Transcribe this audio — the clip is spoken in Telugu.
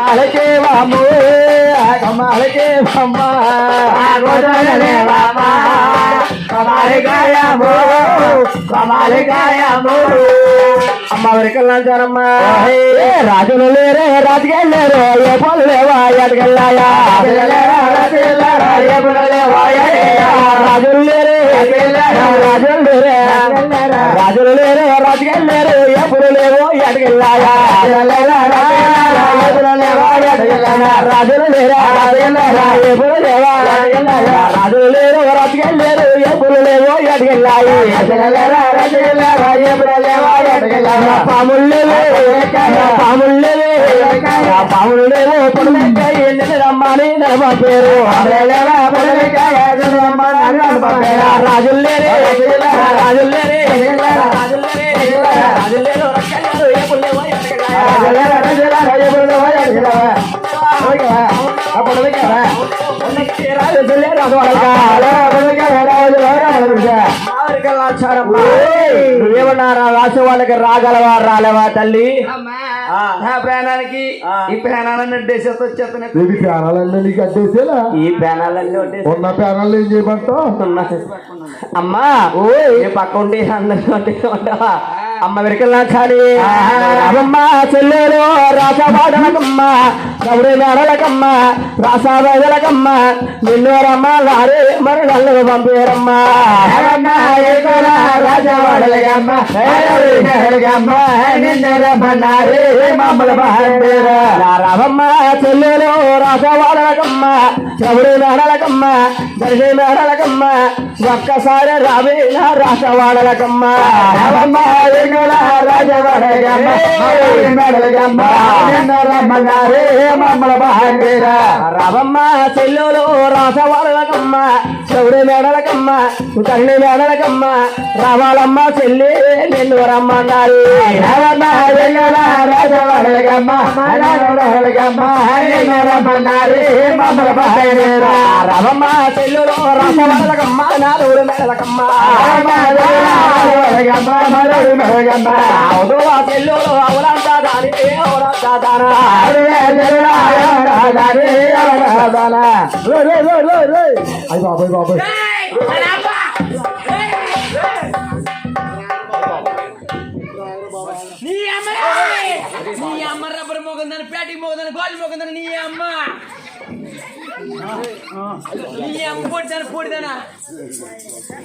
కమాలకే వాము కమాలకే బొమ్మ గోదావరి వామ కమాలికాయము కమాలికాయము అమ్మ వరకల్లాచారమ్మ రాజులు లేరే రాజుగా లేరు ఏ పనులు లేవా ఎడగల్లాయా రాజులు లేరే రాజులు లేరే రాజులు లేరు రాజుగా లేరు ఎప్పుడు లేవు ఎడగల్లాయా రాజులు లేరా. ఎప్పుడు లేవా రాజులు లేరు రాజుగా లేరు ఎప్పుడు లేవో ఎడగల్లాయి పాములు లేవు పాములు లేవు పాములు లేవు పొడమకాయ రమ్మని నడమ పేరు రాజులు లేరే రాజులు లేరే రాజులు లేరే రాజులు లేరు రక్కలేరు ఎప్పుడు లేవు నువ్వేమన్నారా రాసే వాళ్ళకి రాగలవా రాలేవా తల్లి ప్రాణానికి ఈ ప్రాణాలన్నీ డేసేసి వచ్చేస్తాను నీకు అడ్డేసేలా ఈ ప్యానాలన్నీ ఉన్న ప్రాణాలు ఏం చేయమంటావు అమ్మా ఓ పక్క ఉండే అందరికీ ఉంటావా అమ్మ వెరికల్లా చాలి అమ్మ చెల్లెలు రాసవాడలకమ్మ కబడి మేడలకమ్మ రాసావేదలకమ్మ నిన్ను రమ్మ లారే మరి నల్లు పంపేరమ్మ రాజవాడలకమ్మ నిన్ను రమ్మన్నారే రావమ్మ చెల్లెలు రాసవాడలకమ్మ కబడి మేడలకమ్మ దర్శి మేడలకమ్మ ఒక్కసారి రావే నా మమ్మల బాగా రవమ్మ చెల్లెలు రాసవాడలకమ్మ చెవుడే మేడలకమ్మ తల్లి మేడలకమ్మ రావాలమ్మ చెల్లి నిన్ను రమ్మన్నారు రవమ్మ చెల్లెల రాసవాడలకమ్మ రవమ్మ చెల్లెలు నాలుగు మేడలకమ్మ. అవుదువా అవులంతా దాని అవులంతా దానా అయ్యి బాబాయ్ బాబాయ్ నీ అమ్మ నీ అమ్మ రబ్బర్ మోగుందని ప్యాటింగ్ మోగుందని గోల్ మోగుందని నీ అమ్మ నీ అమ్మ పొడిదాన పొడిదానా